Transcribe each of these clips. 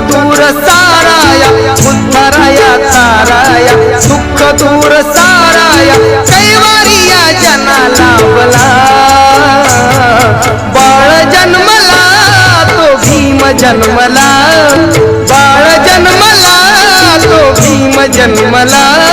दूर साराया उत्तराया ताराया दुःख दूर साराया कैवारिया जना लावला। बाल जन्मला तो भीम जन्मला। बाल जन्मला तो भीम जन्मला जन्मला।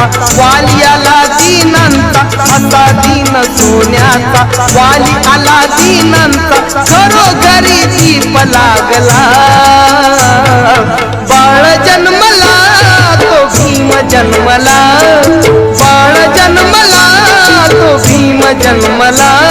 सोन्याचा वाली आला दीनंता असा दीन सोन्याचा. वाली आला दीनंता घरोघरी दीप लागला. बाळ जन्मला तो भीम जन्मला. बाळ जन्मला तो भीम जन्मला.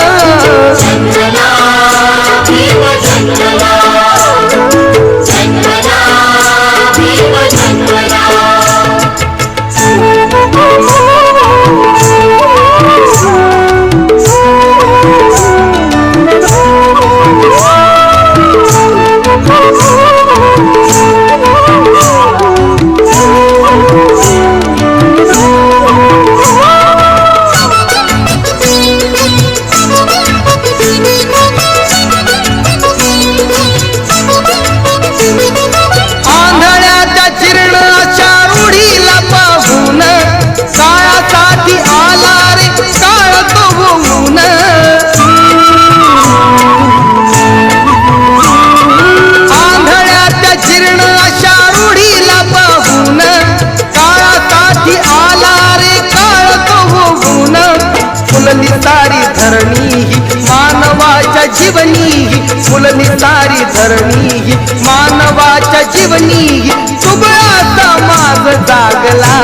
जीवनी फुलनी तारी धरणी मानवाच्या जीवनी सुबळाचा माग जागला.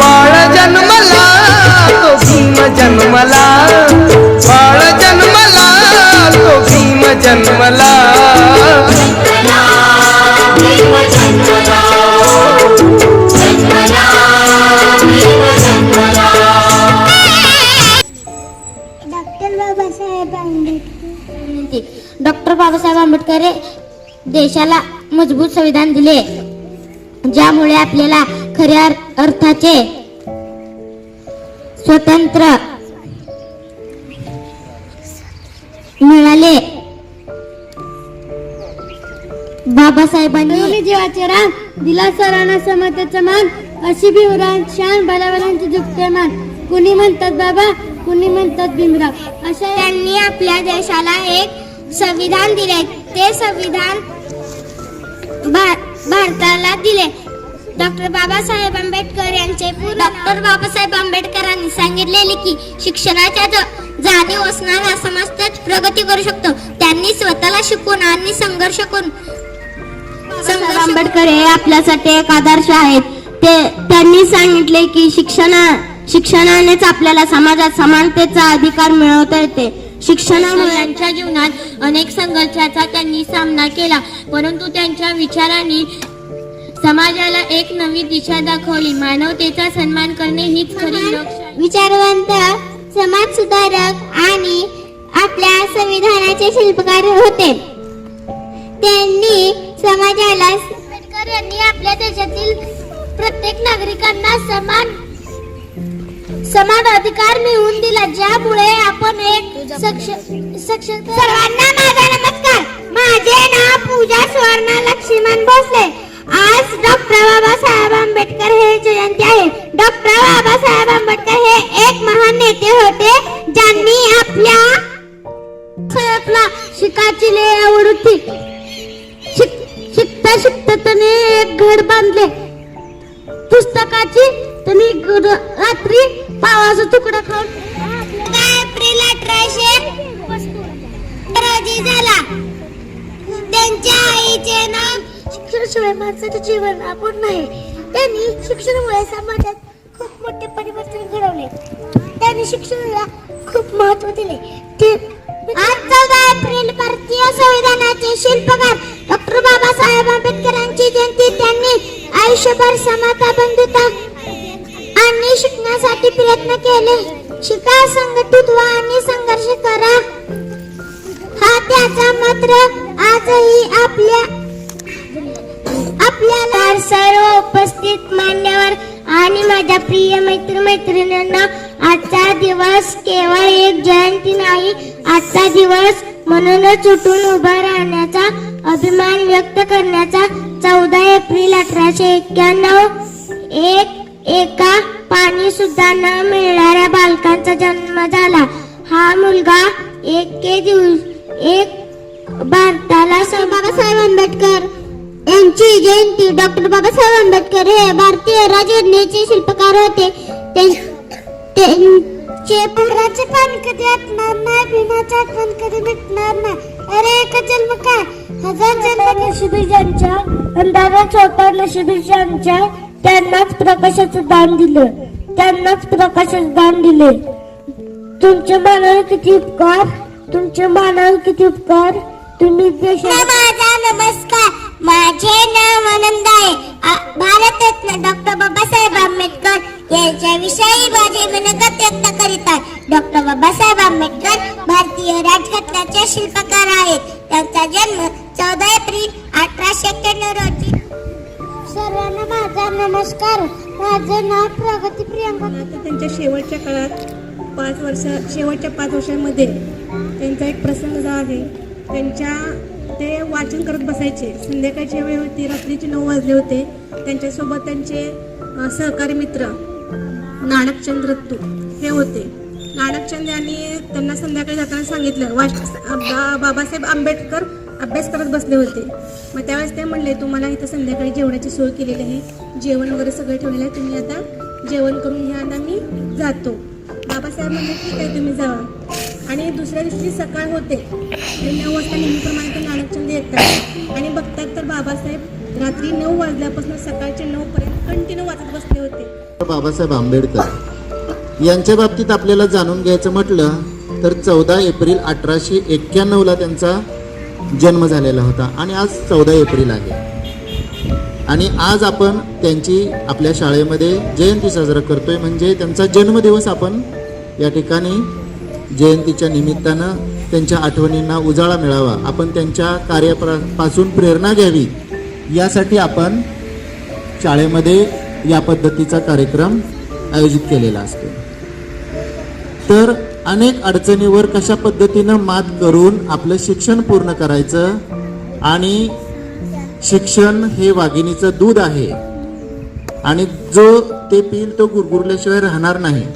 बाळ जन्मला तो भीम जन्मला. बाळ जन्मला तो भीम जन्मला. बाबासाहेब आंबेडकर देशाला मजबूत संविधान दिले. ज्यामुळे आपल्याला खऱ्या अर्थाचे स्वतंत्र मिळाले. बाबासाहेबांनी जीवाचे रान दिला सरांना समतेचा मान अशी भीमराव शान बलाबलांची जुगते मान. कुणी म्हणतात बाबा कुणी म्हणतात भीमराव? अशा त्यांनी आपल्या देशाला एक संविधान दिले. ते संविधान भारताला दिले. डॉक्टर बाबासाहेब आंबेडकर यांचे डॉक्टर बाबासाहेब आंबेडकरांनी सांगितलेले की शिक्षणाच्या जाणीव असणारा समाज तेच प्रगती करू शकतो. त्यांनी स्वतःला शिकून आणि संघर्ष करून बाबासाहेब आंबेडकर हे आपल्यासाठी एक आदर्श आहेत. ते त्यांनी सांगितले की शिक्षणा शिक्षणानेच आपल्याला समाजात समानतेचा अधिकार मिळवता येते. शिक्षणामुळे त्यांच्या जीवनात अनेक संघर्षाचा त्यांनी सामना केला. परंतु त्यांच्या विचारांनी समाजाला एक नवी दिशा दाखवली. मानवतेचा सन्मान करणे हीच खरी विचारवंत समाज सुधारक आणि आपल्या संविधानाचे शिल्पकार होते. त्यांनी समाजाला आंबेडकर यांनी आपल्या देशातील प्रत्येक नागरिकांना समान समान अधिकार मिळवून दिला ज्यामुळे आपण एक सर्वांना माझा नमस्कार. माझे नाव पूजा सुवर्ण लक्ष्मण भोसले. आज डॉक्टर बाबासाहेब आंबेडकर हे जयंती आहे. डॉक्टर बाबासाहेब आंबेडकर हे एक महान नेते होते ज्यांनी आपल्या आपला शिकाची लय आवड होती. शिकता शिकता त्याने एक घर बांधले. पुस्तकाची त्यांनी रात्री पावाचा तुकडा खाऊन. एप्रिल अठराशे रोजी झाला. त्यांच्या आईचे नाव शिक्षणाशिवाय माणसाचे जीवन आपण नाही. त्यांनी शिक्षणामुळे समाजात खूप मोठे परिवर्तन घडवले. त्यांनी शिक्षणाला खूप महत्त्व दिले. ते आज चौदा एप्रिल भारतीय संविधानाचे शिल्पकार डॉक्टर बाबासाहेब आंबेडकरांची जयंती त्यांनी आयुष्यभर समता बंधुता आणि शिकण्यासाठी प्रयत्न केले. शिका संघटित व्हा आणि संघर्ष करा. हा त्याचा मात्र आजही आपल्या आपल्याला सर्व उपस्थित मान्यवर आणि माझ्या प्रिय मित्र मैत्रिणींना आजचा दिवस केवळ एक जयंती नाही आजचा दिवस म्हणूनच उठून उभा राहण्याचा अभिमान व्यक्त करण्याचा चौदा एप्रिल अठराशे एक्क्याण्णव एक एका पाणी सुद्धा न मिळणाऱ्या बालकांचा जन्म झाला. हा मुलगा एके दिवस एक भारताला बाबासाहेब आंबेडकर यांची जयंती. डॉक्टर बाबासाहेब आंबेडकर हे भारतीय राजघटनेचे शिल्पकार होते. त्यां- त्यांचे पुराचे पान कधी आटणार नाही भिनाचे आठवण कधी मिटणार नाही. अरे एक जन्म काय हजार जन्म नशिबीजांच्या अंधारात अंधारा छोटा त्यांनाच प्रकाशाचं दान दिलं. त्यांनाच प्रकाशाचं दान दिले. तुमच्या मानावर किती उपकार? तुमच्या मानावर किती उपकार? तुम्ही माझा नमस्कार. माझे नाव आनंद आहे. भारतरत्न डॉक्टर बाबासाहेब आंबेडकर यांच्याविषयी माझे मनगत व्यक्त करीत आहे डॉक्टर बाबासाहेब आंबेडकर भारतीय राजघटनाचे शिल्पकार आहेत. त्यांचा जन्म चौदा एप्रिल अठराशे एक्क्याण्णव रोजी सर्वांना माझा नमस्कार. माझं नाव प्रगती प्रियंका. आता त्यांच्या शेवटच्या काळात पाच वर्ष शेवटच्या पाच वर्षांमध्ये त्यांचा एक प्रसंग जो आहे. त्यांच्या ते वाचन करत बसायचे. संध्याकाळची वेळ होती रात्रीचे नऊ वाजले होते. त्यांच्यासोबत त्यांचे सहकारी मित्र नानकचंद रत्तू हे होते. नाणकचंद यांनी त्यांना संध्याकाळी जाताना सांगितलं. वाच बा- बाबासाहेब आंबेडकर अभ्यास करत बसले होते. मग त्यावेळेस ते म्हणले तुम्हाला इथं संध्याकाळी जेवणाची सोय केलेली आहे. जेवण वगैरे सगळं ठेवलेलं आहे. तुम्ही आता जेवण करून घ्या आता मी जातो. बाबासाहेब म्हणले ठीक आहे तुम्ही जावा आणि दुसऱ्या दिवशी सकाळ होते. नऊ वाजता नेहमीप्रमाणे ते नानकचंद येतात. आणि बघतात तर बाबासाहेब रात्री नऊ वाजल्यापासून सकाळचे नऊपर्यंत कंटिन्यू वाचत बसले होते. बाबासाहेब आंबेडकर यांच्या बाबतीत आपल्याला जाणून घ्यायचं म्हटलं तर चौदा एप्रिल अठराशे एक्क्याण्णवला त्यांचा जन्म झालेला होता आणि आज चौदा एप्रिल आहे. आणि आज आपण त्यांची आपल्या शाळेमध्ये जयंती साजरा करतोय. म्हणजे त्यांचा जन्मदिवस आपण या ठिकाणी जयंतीच्या निमित्तानं त्यांच्या आठवणींना उजाळा मिळावा. आपण त्यांच्या कार्यापासून प्रेरणा घ्यावी. यासाठी आपण शाळेमध्ये या पद्धतीचा कार्यक्रम आयोजित केलेला असतो. तर अनेक अडचणीवर कशा पद्धतीनं मात करून आपलं शिक्षण पूर्ण करायचं? आणि शिक्षण हे वाघिणीचं दूध आहे. आणि जो ते पिल तो गुरगुरल्याशिवाय राहणार नाही.